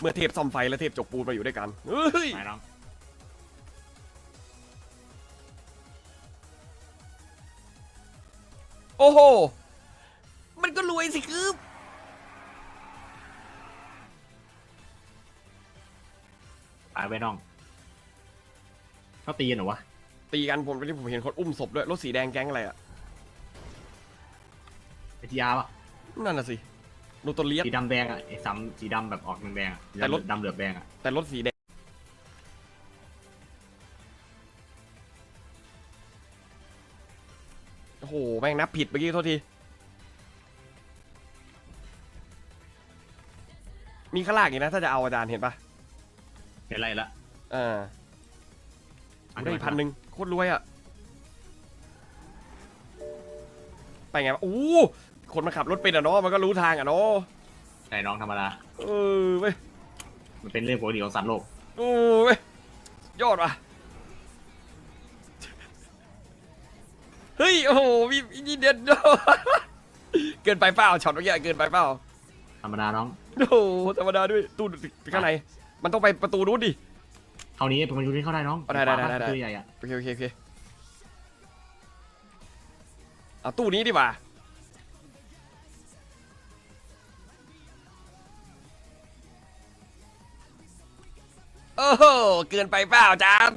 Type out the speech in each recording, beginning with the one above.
เมื่อเทพซ่อมไฟและเทพจกปูนมาอยู่ด้วยกันเฮ้ยไปน้องโอ้โห มันก็รวยสิคือไปไว้น้องเขาตีกันเหรอวะ ตีกันผมวันนี้ผมเห็นคนอุ้มศพด้วย รถสีแดงแก๊งอะไรอะไอทียาปะนั่นน่ะสิ โนโตเลียส สีดำแดงอะไอ้ซ้ำสีดำแบบออกแดงๆอะแต่รถดำเหลือบแดงอะแต่รถสีแดงโอ้โห แม่งนับผิดเมื่อกี้โทษที มีข้างล่างอีกนะ ถ้าจะเอาอาจารย์เห็นปะเป็นไรละเออได้อีกพันหนึ่งโคตรรวยอะ ไปไงวะอู้ คนมาขับรถเป็นอะเนาะมันก็รู้ทางอะเนาะใช่น้องธรรมดา เออเว้ยมันเป็นเรื่องปกติของสัตว์โลก โอ้เว้ยยอดว่ะเฮ้ยโอ้โหมีมีเด็ดด้วยเกินไปเปล่าช็อตเมื่อกี้เกินไปเปล่าธรรมดาน้อง โอ้โหธรรมดาด้วยตู้ข้างในมันต้องไปประตูนู้นดิ เท่านี้ผมมันอยู่ที่เข้าได้น้องได้ได้ได้ได้ตัวใหญ่อะโอเคโอเคโอเคเอาตู้นี้ดีกว่า โอ้โหเกินไปเปล่าจาน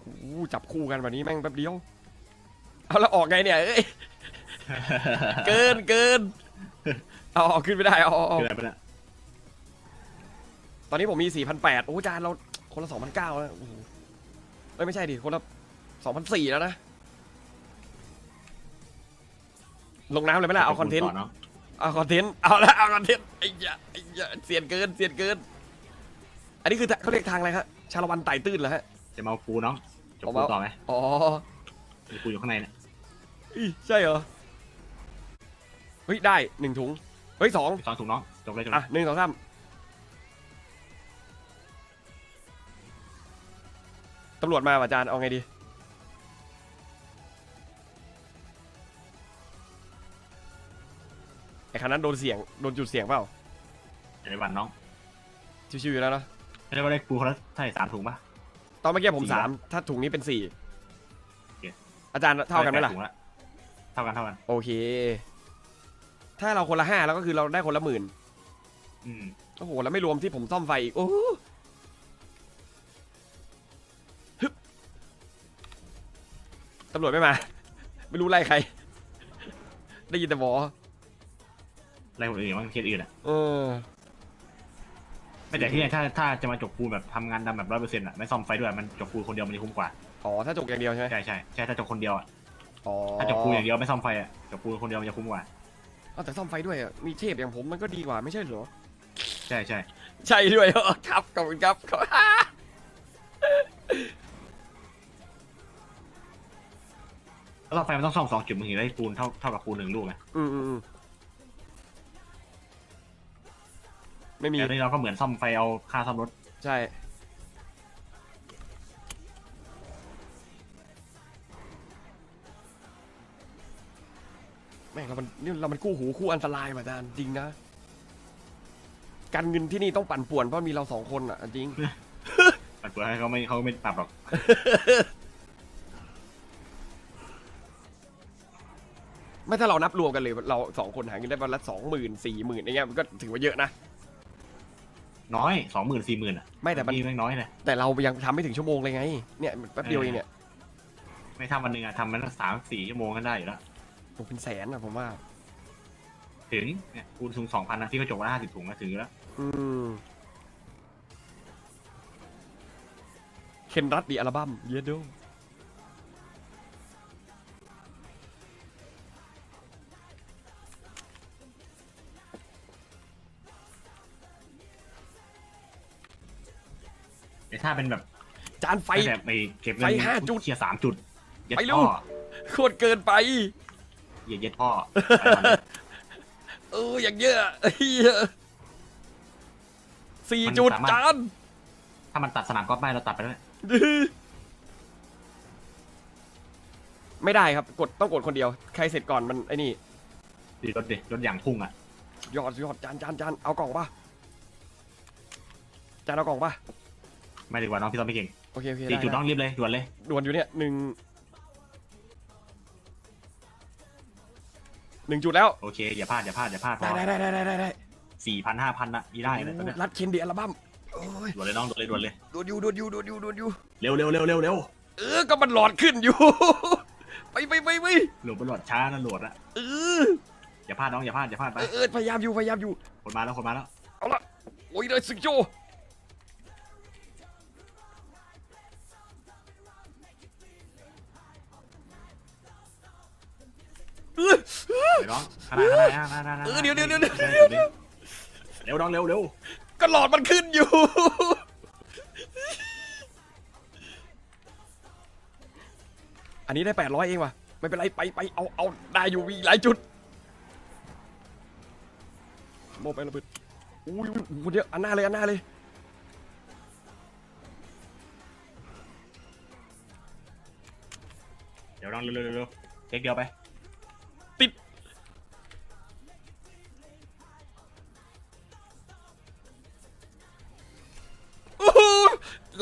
โอ้โหจับคู่กันแบบนี้แม่งแป๊บเดียว เอาแล้วออกไงเนี่ยเอ้ยเกินเกินเอาเอาขึ้นไม่ได้เอาเอาเอาคืออะไรปะเนี่ยตอนนี้ผมมี 4,800 โอ้จานเราคนละ 2,900แล้วโอ้โหเอ้ยไม่ใช่ดิ คนละ 2,400 แล้วนะ ลงน้ำเลยไหมล่ะ เอาคอนเทนต์ก่น้อง เอาคอนเทนต์เอาละเอาคอนเทนต์ไอ้ยะไอ้ยะเสียนเกินเสียนเกิน อันนี้คือเขาเรียกทางอะไรครับชาละวันไต่ตื้นเหรอฮะจะมาเอาปูน้องจบเอาปูมาต่อไหมอ๋อมีปูอยู่ข้างในเนี่ยอิใช่เหรอเฮ้ยได้หนึ่งถุงเฮ้ยสองสองถุงน้องจบเลยจบเลอะยหนึ่งสองสามตำรวจมาว่ะอาจารย์เอาไงดี คันนั้นโดนเสียงโดนจุดเสียงเปล่าเดี๋ยวในวันน้องชิวๆอยู่แล้วเนอะแล้วก็ได้ปูคนละเท่าไหร่สามถุงปะ ตอนเมื่อกี้ผมสี่สามละถ้าถุงนี้เป็นสี่โอเค อาจารย์เท่ากันไหมล่ะ ด้แปดถุงลเท่ากันเท่ากัน โอเค ถ้าเราคนละห้าแล้วก็คือเราได้คนละหมื่นอืมโอ้โหแล้วไม่รวมที่ผมซ่อมไฟอีกโอ้โหฮึบตำรวจไม่มา ไม่รู้ไล่ใคร ได้ยินแต่หมอ อะไรคนอื่นบ้างเคสอื่นอะเออ ไม่แต่ที่เนี่ยถ้าถ้าจะมาจบปูนแบบทำงานดำแบบร้อยเปอร์เซ็นต์อะไม่ซ่อมไฟด้วยมันจบปูนคนเดียวมันจะคุ้มกว่าอ๋อ ถ้าจกอย่างเดียวใช่ไหมใช่ใช่ใช่ถ้าจบคนเดียวอะอ๋อถ้าจบปูนอย่างเดียวไม่ซ่อมไฟอะจบปูนคนเดียวมันจะคุ้มกว่าเอาแต่ซ่อมไฟด้วยอะมีเทพอย่างผมมันก็ดีกว่าไม่ใช่เหรอ ใช่ใช่ใช่ด้วยเหรอครับขอบคุณครับแล้วเราไฟมันต้องซ่อมสองจุดมึงถึงได้ปูนเท่าเท่ากับปูนหนึ่งลูกไงอืมอืมอืม ไม่มีแต่นี่เราก็เหมือนซ่อมไฟเอาค่าซ่อมรถใช่ แม่งเรามันนี่เรามันคู่หูคู่อันตรายมาจารย์จริงนะ การเงินที่นี่ต้องปั่นป่วนเพราะมีเราสองคนอะจริง ปัดเปิดให้เขาไม่เขาไม่ปรับหรอก ไม่ถ้าเรานับรวมกันเลยเราสองคนหาเงินได้วันละสองหมื่นสี่หมื่นอย่างเงี้ยมันก็ถือว่าเยอะนะ น้อยสองหมื่นสี่หมื่นอะไม่แต่มันนี่ไม่น้อยเลยแต่เรายังทำไม่ถึงชั่วโมงเลยไงเนี่ยแป๊บเดียวเองเนี่ยไม่ทำวันหนึ่งอะทำมันตั้งสามสี่ชั่วโมงก็ได้อยู่แล้วโอ้เป็นแสนอะผมว่า ถึงเนี่ยคูณถึงสองพันนะที่เขาจบว่าห้าสิบถุงนะถึงอยู่แล้วอืมเคนรัตดีอัลบั้มเยดโด。แต่ ถ้าเป็นแบบจานไฟ แบบไปเก็บเงิไฟห้าจุด เชียร์สามจุดเย็ดไปเร็วพ่อโคตรเกินไปเย็ดเย็ดพ่อไปก่อนเลย เอออย่างเยอะเฮียสี่จุดจานถ้ามันตัดสนามกอล์ฟได้เราตัดไปแล้วไม่ได้ครับกดต้องกดคนเดียว ใครเสร็จก่อนมันไอ้นี่ ดีรถดิรถอย่างพุ่งอะยอดยอดจานจานจานเอากล่องป่ะจานเอากล่องป่ะ ไม่ดีกว่าน้องพี่ต้อมไม่เก่งโอเคโอเคตีได้จุดน้ได้องรีบเลยด่วนเลยด่วนอยู่เนี่ยหนึ่งหนึ่งจุดแล้ว โอเคอย่าพลาดอย่าพลาดอย่าพลาดพได้อได้ได้ได้ได้ได้สี่พันห้าพันละอีได้เลยตอนเนี้ยรัดเคนดีอัลบั้มโอ้ยด่วนเลยน้องด่วนเลยด่วนเลยด่วนอยู่ด่วนอยู่ด่วนอยู่ด่วนอยู่เร็วเร็วเร็วเร็วเร็วเออก็มันหลอดขึ้นอยู่ ไปไปไปไปโหลดบนโหลดช้านะโหลดอะเอออย่าพลาดน้องอย่าพลาดอย่าพลาดไปเออเออพยายามอยู่พยายามอยู่คนมาแล้วคนมาแล้วเอาละโอ้ยเลยสึกโจ เออเดี๋ยวน้องข้างหน้าข้างหน้าข้างหน้าข้างหน้าเออเดี๋ยวเดี๋ยวเดี๋ยวเร็วน้องเร็วเร็วก็หลอดมันขึ้นอยู่ อันนี้ได้แปดร้อยเองว่ะ ไม่เป็นไรไปไปเอาเอาได้อยู่มีหลายจุดโมไประเบิดอุ้ยอุ้ยคนเดียวอันหน้าเลยอันหน้าเลยเดี๋ยวน้องเร็วเร็วเร็วเร็วเทคเดียวไป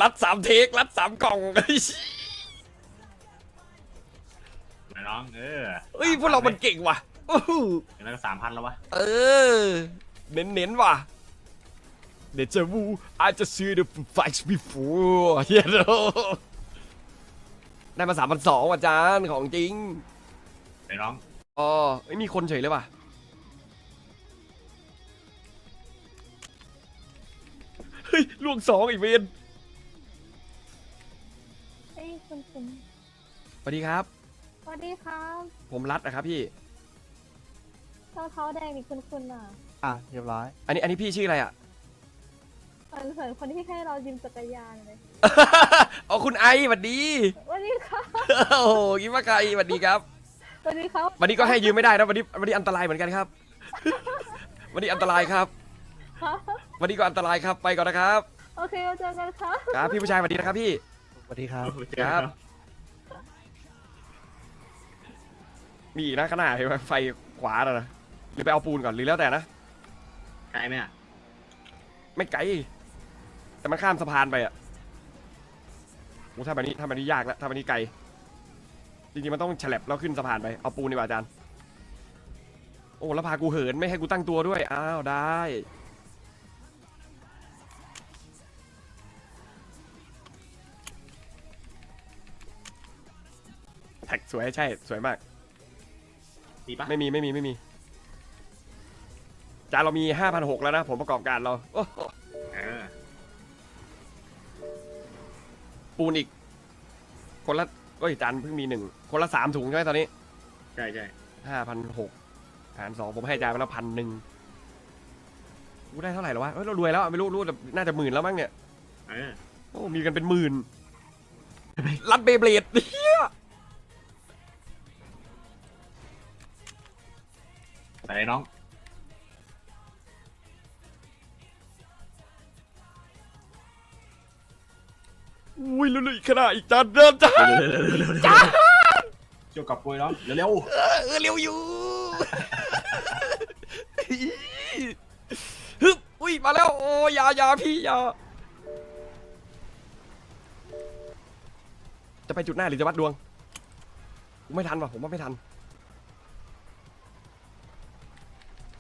รัดสามเทครัดสามกล่องไหนน้องเออเฮ้ยพวกเรามันเก่งว่ะโอ้โหเดี๋ยวนั้นก็สามพันแล้ววะเออ เน้นๆว่ะ เดจาวู I just see the facts before you know ได้มาสามพันสองอาจารย์ของจริงเดี๋ยวน้องอ๋อเอ้ยมีคนเฉยเลยว่ะเฮ้ยลวงสองอีกเวนเอ้ย คุณคุณสวัสดีครับ สวัสดีครับผมรัดนะครับพี่เท้าเท้าแดงนี่คุณคุณอะอะเรียบร้อย อันนี้อันนี้พี่ชื่ออะไรอะเหมือนเหมือนคนที่ให้เรายืมจักรยานเลยอ๋อคุณไอสวัสดี สวัสดีครับโอ้โหกินว่าใครสวัสดีครับ สวัสดีครับวันนี้ก็ให้ยืมไม่ได้นะวันนี้วันนี้อันตรายเหมือนกันครับ วันนี้อันตรายครับ ครับวันนี้ก็อันตรายครับไปก่อนนะครับ โอเคเราเจอกันครับ ครับพี่ผู้ชายสวัสดีนะครับพี่ สวัสดีครับ ครับ มีอีกนะข้างหน้าเห็นไหมไฟขวาน่ะนะหรือไปเอาปูนก่อนหรือแล้วแต่นะ ไกลไหมอะไม่ไกล แต่มันข้ามสะพานไปอะโอ้ถ้าแบบนี้ถ้าแบบนี้ยากแล้วถ้าแบบนี้ไกล จริงๆ มันต้องฉลับแล้วขึ้นสะพานไป เอาปูนดีกว่าอาจารย์ โอ้แล้วพากูเหินไม่ให้กูตั้งตัวด้วย อ้าวได้ แท็กสวยใช่สวยมากดีปะไม่มีไม่มีไม่มีจานเรามีห้าพันหกแล้วนะ ผมประกอบการเราโอ้โหเออปูนอีก คนละเอ้ยจานเพิ่งมีหนึ่งคนละสามถุงใช่ไหมตอนนี้ใช่ใช่ห้าพันหกหารสองผมให้จานไปแล้วพันหนึ่งกูได้เท่าไหร่แล้ววะเอ้ยเรารวยแล้วอะไม่รู้รู้แต่น่าจะหมื่นแล้วมั้งเนี่ย เออ โอ้มีกันเป็นหมื่น รัดเบย์เบลด เฮียไปเลยน้อง อุ้ยลุยๆขนาดอีกจานเดิมจ้าเร็วเร็วเร็วเร็วเร็วจ้าเกี่ยวกับปุยน้องเร็วเร็วเออเร็วอยู่ฮึบอุ้ยมาแล้วโอ้ยอยาอยาพี่อยาจะไปจุดหน้าหรือจะวัดดวงกูไม่ทันว่ะผมว่าไม่ทัน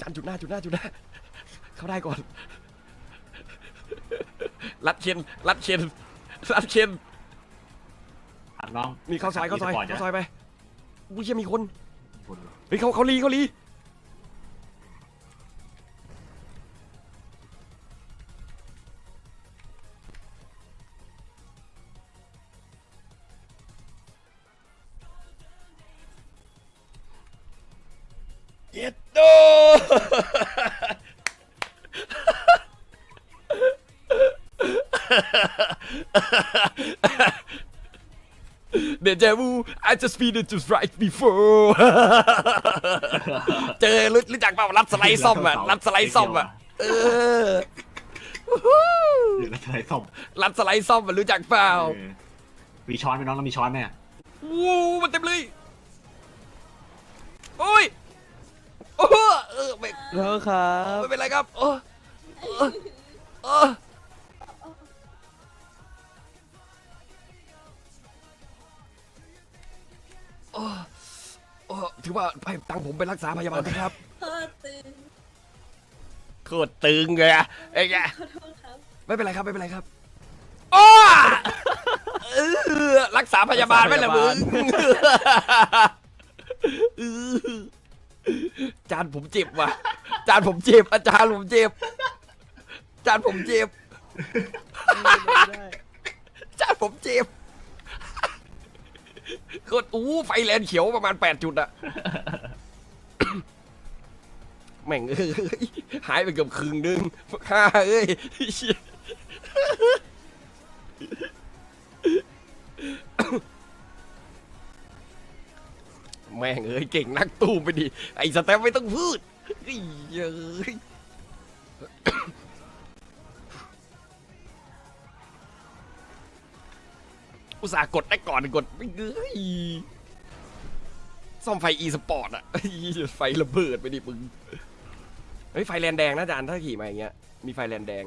จานจุดหน้าจุดหน้าจุดหน้า เข้าได้ก่อน รัดเคนรัดเคนรัดเคนอัดน้องมีเข้าซอยเข้าซอยสปร์ตเข้านะซอยไปอุ้ยเหี้ยังมีคน คนเหรอเฮ้ยเขาเขาลีเขาลี เดจาวู I just feel it just right before เจอรู้รู้จักเปล่ารัดสไลด์ซ่อมอะรัดสไลด์ซ่อมอะเออหรืออะไรส้มรัดสไลด์ซ่อมอะรู้จักเปล่าเออมีช้อนไหมน้องแล้วมีช้อนไหมอะวู้มันเต็มเลยโอ้ยโอ้เออไม่แล้วครับไม่เป็นไรครับโอ้เออ เออโอ้โอ้ถือว่าให้ตังค์ผมไปรักษาพยาบาลนะครับเออตื่นโคตรตึงเลยอะไอ้แกขอโทษครับ ไม่เป็นไรครับไม่เป็นไรครับโอ้เออรักษาพยาบาลไม่ละมึงเออจานผมเจ็บว่ะ จานผมเจ็บ อาจารย์ผมเจ็บ จานผมเจ็บ จานผมเจ็บ โคตรอู้ไฟแลนเขียวประมาณแปดจุดอะแม่งเอ้ยหายไปเกือบครึ่งนึงฮ่าเอ้ยแม่งเอ้ยเก่งนักตู้ไปดิ ไอ้สแตมไม่ต้องพูดเอ้ย อุตส่าห์กดได้ก่อนกดไม่เอ้ยซ่อมไฟอีสปอร์ตอะเฮ้ยไฟระเบิดไปดิมึงเฮ้ยไฟแลนแดงนะอาจารย์ถ้าขี่มาอย่างเงี้ยมีไฟแลนแดง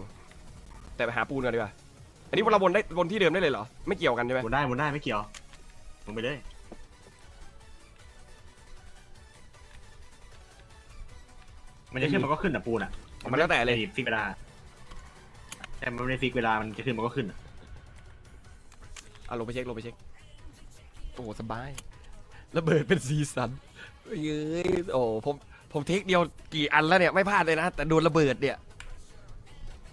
แต่ไปหาปูนกันดีกว่าอันนี้เราบนได้บนที่เดิมได้เลยเหรอไม่เกี่ยวกันใช่ไหมหมุนได้หมุนได้ไม่เกี่ยวลงไปเลยมันจะขึ้นมันก็ขึ้นอะปูนอะมันแล้วแต่เลยไอ้ฟิกเวลาแต่มันไม่ได้ฟิกเวลามันจะขึ้นมันก็ขึ้นอะ เอาลงไปเช็คลงไปเช็คโอ้โหสบายระเบิดเป็นซีซันเฮ้ยโอ้ผมผมเทคเดียวกี่อันแล้วเนี่ยไม่พลาดเลยนะ แต่โดนระเบิดเนี่ย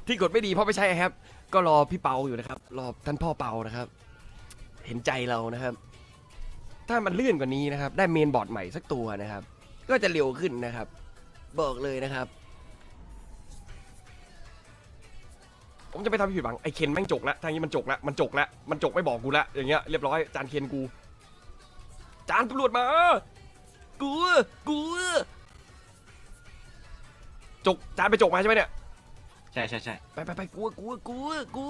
ที่กดไม่ดีเพราะไม่ใช่ครับ ก็รอพี่เปาอยู่นะครับ รอท่านพ่อเปานะครับ เห็นใจเรานะครับ ถ้ามันเลื่อนกว่านี้นะครับ ได้เมนบอร์ดใหม่สักตัวนะครับ ก็จะเร็วขึ้นนะครับ บอกเลยนะครับ ผมจะไปทำผิดหวังไอ้เคนแม่งจกแล้วทางนี้มันจกแล้วมันจกแล้วมันจกไม่บอกกูแล้วอย่างเงี้ยเรียบร้อยจานเคนกู จานตำรวจมากูกูจกจานไปจกมาใช่ไหมเนี่ยใช่ใช่ใช่ไปไปไปกูกูกูกู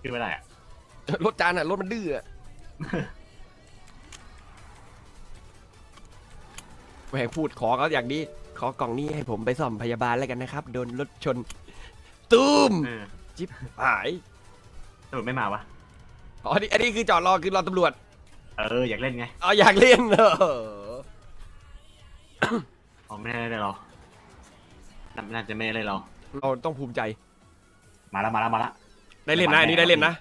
ขึ้นไม่ได้อะรถจานอะรถมันดื้ออะแหวงพูดขอเขาอย่างนี้ ขอกล่องนี้ให้ผมไปซ่อมพยาบาลแล้วกันนะครับ โดนรถชน ตุ้มเออจิ๊บหายตำรวจไม่มาวะ อ๋ออันนี้อันนี้คือจอดรอคือรอตำรวจเออ อยากเล่นไง อ๋ออยากเล่นเอออ๋อไม่ได้เลยหรอน่าน่าจะไม่ได้เลยหรอ เราต้องภูมิใจมาแล้วมาแล้วมาแล้ว ได้เล่นนะอันนี้ได้เล่นนะ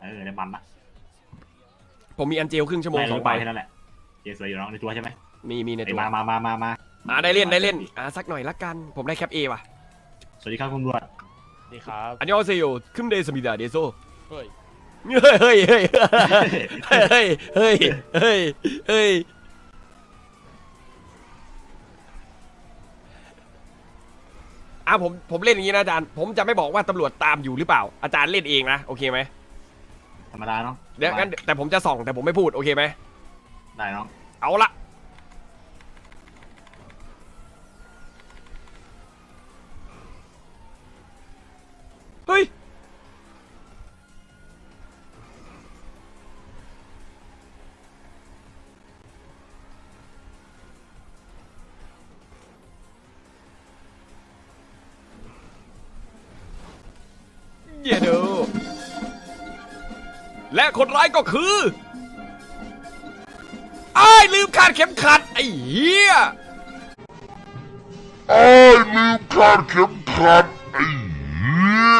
เออได้มันละผมมีอันเจลครึ่งชั่วโมงได้สลองงใบไปแค่นั้นแหละเจสวยอยู่น้องในตัวใช่ไหมมีมีในไอ้ตัวมามามามามาอ่าได้เล่นได้เล่นอ่าสักหน่อยละกัน ผมได้แคปเอว่ะสวัสดีครับคุณตำรวจ ดีครับอันยองเซโยขึ้นเดสมิดาเดโซเฮ้ยเฮ้ยเฮ้ยเฮ้ยเฮ้ยเฮ้ยเฮ้ยเฮ้ยอะผมผมเล่นอย่างนี้นะอาจารย์ผมจะไม่บอกว่าตำรวจตามอยู่หรือเปล่า อาจารย์เล่นเองนะโอเคไหมธรรมดาเนาะเดี๋ยวงั้นแต่ผมจะส่องแต่ผมไม่พูดโอเคไหมได้เนาะเอาละ เฮ้ย เยดูและคนร้ายก็คือไอ้ายลืมคาดเข็มขัด ไอ้เหี้ยไอ้ลืมคาดเข็มขัดไอ้ เหี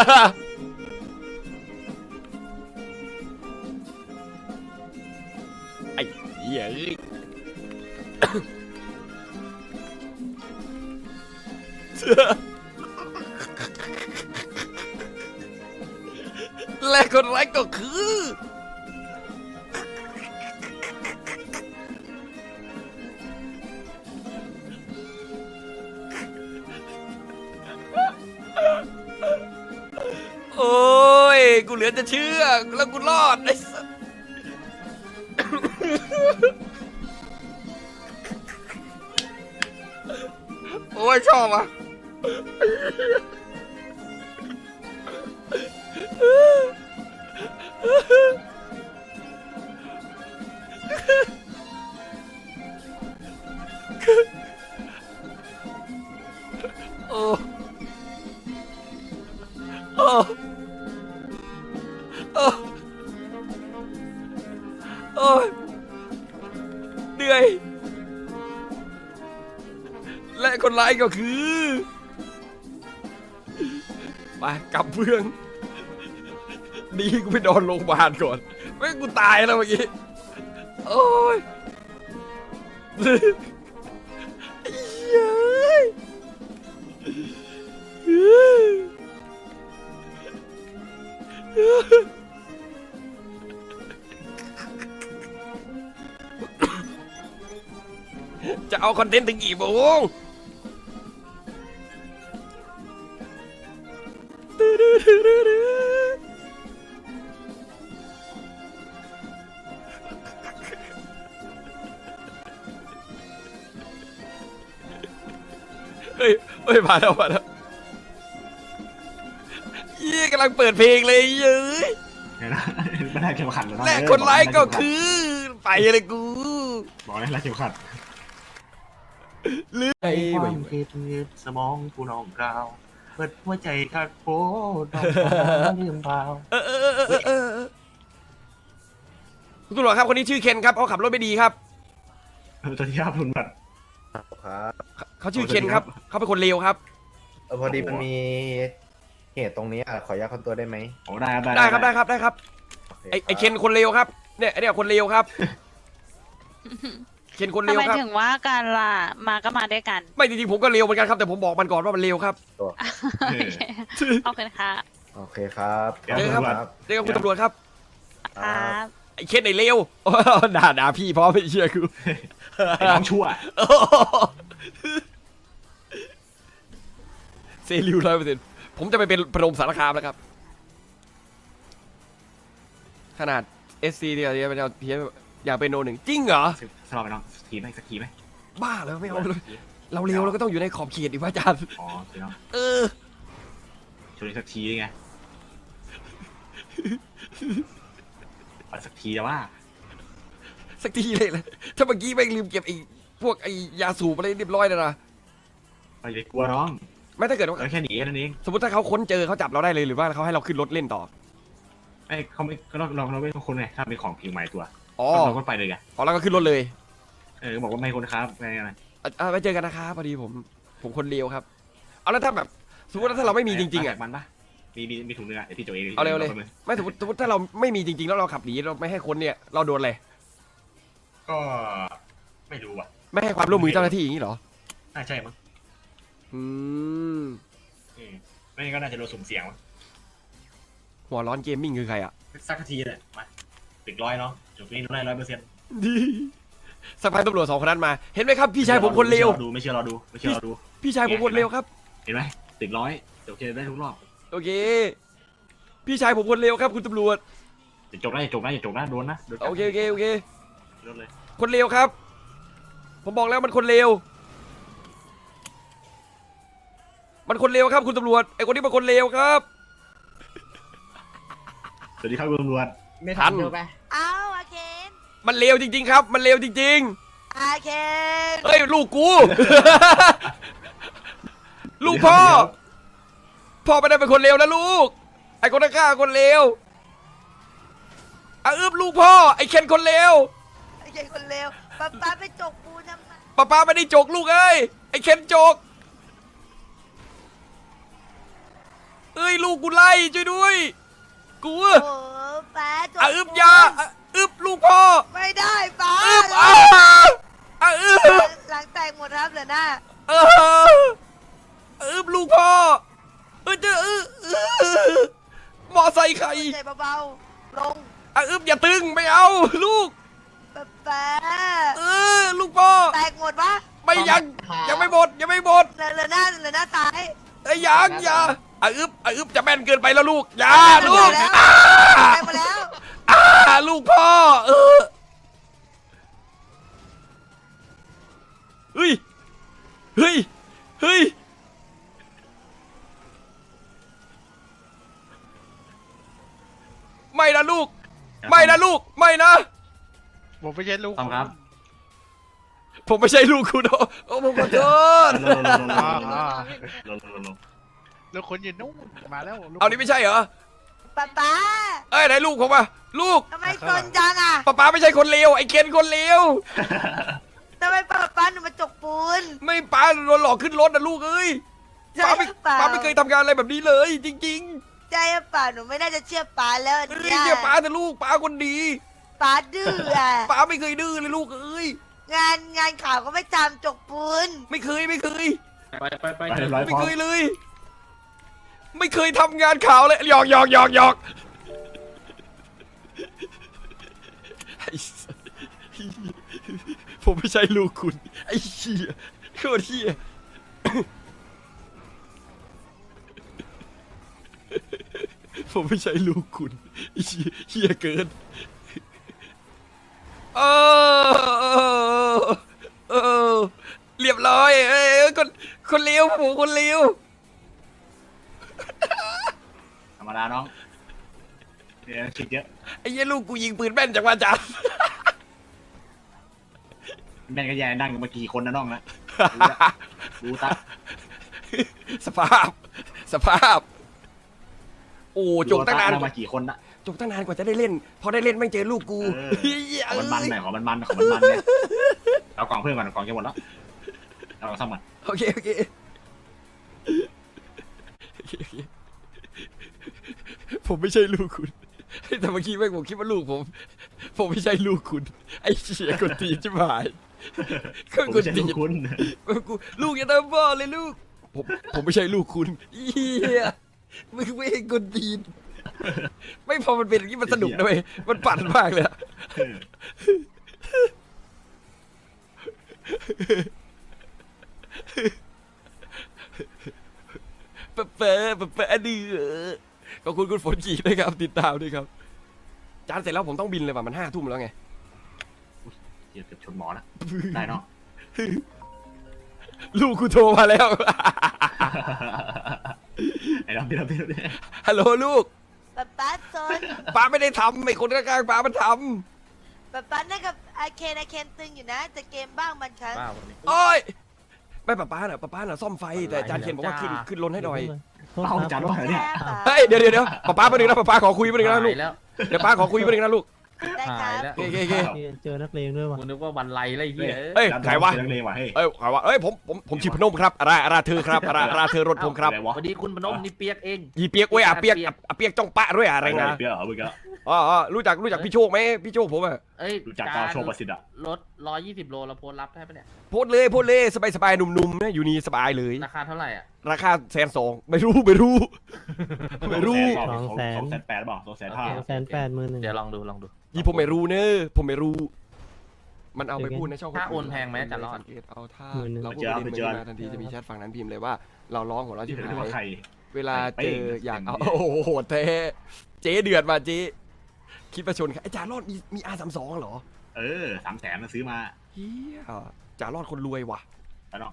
้ย โอ้ยายก็คือไปกลับเพื่องดีกูไปนอนโรงพยาบาลก่อนไม่งกูตายแล้วเมื่อกี้โอ้ยเย้ยจะเอาคอนเทนต์ถึงกี่โมง เฮ้ยเฮ้ยมาแล้วมาแล้วยี่กำลังเปิดเพลงเลยเย้ยเนี่ยนะไม่ได้เข็มขัดเลยนะและคนร้ายก็คือ ไปเลยกูบอกเลยแล้วเข็มขัดเลื่อย ความคิดสมองผู้น้องกล่าวเปิดหัวใจคักโคตรลืมเปล่าเออเออเออเออเออเออคุณตำรวจครับคนนี้ชื่อเคนครับเขาขับรถไม่ดีครับตอนที่ครับคุณแบบครับเขาชื่อเคนครับเขาเป็นคนเลวครับ เออพอดีมันมีเหตุตรงนี้อะขออนุญาตคนตัวได้ไหมโอ้ได้ครับได้ครับได้ครับได้ครับไอไอเคนคนเลวครับเนี่ยไอเนี่ยคนเลวครับ เคนคนเลทำวไมครับ ถึงว่ากันล่ะ มาก็มาด้วยกันไม่จริงๆผมก็เลวเหมือนกันครับแต่ผมบอกมันก่อนว่ามันเลวครับเออโอเคค่ะโอเคครับเดี๋ยวขอบครับครับ เรียกคุณตำรวจครับครับไอเคนไอเลวด่าด่าพี่เพราะไม่เชื่อกูไอ้น้องชั่ว เซริวร้อยเปอร์เซ็นต์ผมจะไปเป็นพนมสารคามแล้วครับ ขนาด SC เดียวจะเป็นเอาเพีย อยากเป็นโนหนึ่งจริงเหรอ สลับไปน้องสักทีไหมสักทีไหมบ้าเลยไม่เอาเลยเราเร็วเราก็ต้องอยู่ในขอบเขตดิว่าอาจารย์ อ๋อเดี๋ยวเออ ช่วยสักทีไงเอาสักทีแล้วว่าสักทีเลยเลยถ้าเมื่อกี้ไม่งลืมเก็บไอ้พวกไอ้ยาสูบอะไรเรียบร้อยแล้วนะไม่ได้กลัวน้องไม่ถ้าเกิดว่าเออแค่หนีแค่นั้นเองสมมติถ้าเขาค้นเจอเขาจับเราได้เลยหรือว่าเขาให้เราขึ้นรถเล่นต่อ ไอ้เขาไม่ก็เราเราเราไม่ต้องคนไงถ้ามีของพิมพ์ใหม่ตัว อ๋อเราก็ไปเลยไงอ๋อแล้วก็ขึ้นรถเลย เออบอกว่าไม่คนครับไงไงอะอะไปเจอกันนะครับพอดีผมผมคนเลวครับ เอาแล้วถ้าแบบสมมติว่าถ้าเราไม่มีจริงๆอะมันปะมีมีมีถุงเนื้อเดี๋ยวพี่โจเองเอาเร็วเลยไม่สมมติสมมติถ้าเราไม่มีจริงๆ แล้วเราขับหนีเราไม่ให้คนเนี่ยเราโดนอะไรก็ไม่รู้อะ ไม่ให้ความร่วมมือเจ้าหน้าที่อย่างนี้เหรอน่าใช่มั้งอืมอืมไม่งั้นก็น่าจะโดนสุ่มเสี่ยงมั้งหัวร้อนเกมมิ่งคือใครอะสักทีแหละมาถึงร้อยเนาะ จุดนี้ได้ร้อยเปอร์เซ็นต์สักพักตำรวจสองคนนั้นมา เห็นไหมครับพี่ชายผมคนเลวดูไม่เชื่อเราดูไม่เชื่อเราดู พี่ชายผมคนเลวครับ เห็นไหมติดร้อยโอเคได้ทุกรอบโอเค พี่ชายผมคนเลวครับ คุณตำรวจจะจบได้จะจบได้จะจบได้โดนนะโดนจับโอเคโอเคโอเค โดนเลยคนเลวครับ ผมบอกแล้วมันคนเลวมันคนเลวครับคุณตำรวจไอคนนี้มันคนเลวครับ สวัสดีครับคุณตำรวจไม่ทันเอาอาเคน มันเลวจริง ๆ ครับ มันเลวจริงอาเคนๆเฮ้ยลูกกู ลูกพ่อ พ่อไม่ได้เป็นคนเลวนะลูก ไอคนนั้นฆ่าคนเลวอาอึบลูกพ่อ ไอเคนคนเลวไอ้เคนคนเลวป๊าป๊าไปจกปูทำไมป้าป้าไม่ได้จกลูกเอ้ย ไอเคนจก เอ้ยลูกกูไล่ช่วยด้วย กู โอ้โหป๊าจกอะอึบปูยาอะ อึบลูกพ่อไม่ได้ป๊าอึบอะอะอึบหลังแตกหมดครับเหรอหน้าเอออึบลูกพ่อเออจะอึบมอไซค์ใครใจเบาๆลงอะอึบอย่าตึงไม่เอาลูกป๊าป๊าเออลูกพ่อแตกหมดปะไม่ยังยังไม่หมดยังไม่หมดเหลือเหลือหน้าเหลือหน้าซ้ายไอ้ยยังอย่าอะอึบอะอึบจะแม่นเกินไปแล้วลูกอย่าลูกแตกอ่าหมดแล้วอ่า ลูกพ่อ เออเฮ้ย เฮ้ย เฮ้ย ไม่นะลูก ไม่นะลูก ไม่นะ ผมไม่ใช่ลูกครับผมไม่ใช่ลูกคุณโอ้โอ้ผมขอโทษลงลงลงลงลงลงลงลูกคนณอยู่นู่นมาแล้วลูกเอานี่ไม่ใช่เหรอ ป๊าป๊า เอ้ยไหนลูกผมอะลูกทำไมซนจังอะป้าป้าไม่ใช่คนเลวไอ้เคนคนเลวทำไมป๊าป๊าหนูมาจกปูน ไม่ป้าโดนหลอกขึ้นรถนะลูกเอ้ยใช่ป้าไม่หรือเปล่า ป้าไม่เคยทำงานอะไรแบบนี้เลย จริงใช่หรือเปล่าหนูไม่น่าจะเชื่อป๊าแล้วๆเอ้ยเนี่ยเกี่ยป้าแต่ลูกป้าคนดีป๊าดื้ออะป้าไม่เคยดื้อเลยลูกเอ้ยงานงานข่าวก็ไม่ตามจกปูน ไม่เคยไม่เคย ไปไปไปเรียบร้อยไม่พร้อมเคยเลย ไม่เคยทำงานข่าวเลยหยอกหยอกหยอกหยอก ไอ้สัสผมไม่ใช่ลูกคุณ ไอ้เหี้ยโคตรเหี้ยผมไม่ใช่ลูกคุณไอ้เหี้ยเหี้ยเกินเออเออเรียบร้อยเอ้ยคนคนเลี้ยวผมคนเลี้ยวธรรมดาน้องเดี๋ยวคิดเยอะ ไอ้เหี้ยลูกกูยิงปืนแม่นจังว่าจ๊ะแม่งก็แย่นั่งกันมากี่คนนะน้องนะรู้ตะสภาพ สภาพ โอ้จงตั้งนานมากี่คนนะจงตั้งนานกว่าจะได้เล่น พอได้เล่นแม่งเจอลูกกูเออเหี้ยขอมันมันหน่อยขอมันมันขอมันมันเนี่ยเอากล่องเพื่อนก่อนกล่องจะหมดแล้วเอากล่องซ้ำก่อนโอเคโอเคโอเคโอเคผมไม่ใช่ลูกคุณ แต่เมื่อกี้แม่งผมคิดว่าลูกผม ผมไม่ใช่ลูกคุณ ไอ้เชี่ยคนตีนจิ๋หายก็ผมคนไม่ใช่ตีลูนกคุณ กูลูกอย่าทำพ่อเลยลูก ผมผมไม่ใช่ลูกคุณเฮียมึงไม่ให้คนดีน ไม่พอมันเป็นอย่างนี้มันสนุกนะเว้ยมันปั่นมากเลยอะเป๊ะเป๊ะเป๊ะเป๊ะดีเออขอบคุณคุณฝนจีด้วยครับ ติดตามด้วยครับ จานเสร็จแล้วผมต้องบินเลยว่ะมันห้าทุ่มแล้วไงเกือบชนหมอนะได้เนาะลูกกูโทรมาแล้ว ไอ้น้องพี่น้องพี่น้องฮัลโหลลูกป๊าป๊าซนป้าไม่ได้ทำไอ้คนข้างๆป้ามันทป๊าป๊านั่นกับอาเคนอาเคนตึงอยู่นะแต่เกมบ้างบางครั้งำโอ้ยไม่ป้าป้าน่ะป้าป้าน่ะซ่อมไฟแต่อาจารย์เขียนบอกว่าขึ้นขึ้นลนให้หน่อยเอาจานว่าเหรอเนี่ยป๊าเฮ้ยเดี๋ยวเดี๋ยวเดี๋ยวป้าป้าไปหนึ่งนะป้าป้าขอคุยไปหนึ่งนะลูกแล้ว เดี๋ยวป้าขอคุยไปหนึ่งนะลูก ได้คหารัยบ แล้วโอเคโอเคโอเคเจอนักเลงด้วยว่ะกูนึกว่าวันไรอะไรเหี้ยเอ้ยใครวะนักเลงว่ะเฮ้ย เอ้ยใครวะเอ้ยผมผมผมชิพนมครับอาราอาราเธอครับอาราอาราเธอรถผมครับ อะไรวะวันนี้คุณพนมนี่เปียกเอง ยีเปียกเว้ยอาเปียกอาเปียกจ้องปะด้วยอะไรนะเปียกเหรอเมื่อกี้อ๋ออ๋อรู้จักรู้จักพี่โชคไหมพี่โชคผมอะเอ้ยรู้จักก้าวโชคประสิทธิ์อะรถ120 โลเราโพสต์รับได้ปะเนี่ย โพสต์เลยโพสต์เลยสบายสบายๆหนุ่มๆนะอยู่นี่สบายเลยราคาเท่าไหร่อะราคาแสนสองไม่รู้ไม่รู้ ไม่รู้ สองแสนสองแสนแปดบอกสองแสนห้าโอเคแสนแปดหมื่นหนึ่งเดี๋ยวลองดูลองดู ยี่ผมไม่รู้เนอะผมไม่รู้ มันเอาไปพูดในช่องถ้าโอนแพงไหมจะรอด สังเกตเอาถ้าหมื่นหนึ่งเราพูดประเด็นมือมาทันทีจะมีแชทฝั่งนั้นพิมพ์เลยว่า เราร้องของเราที่ที่เรียกไหว่าใคร เวลาเจอไปอยากเอาเองโอ้โหโหดแท้เจ๊เดือดมาเจ๊คิดประชนครับไอ้จ่ารอดมีมีอาสามสองเหรอเออสามแสนซื้อมาเฮียจ่ารอดคนรวยว่ะ แล้วน้อง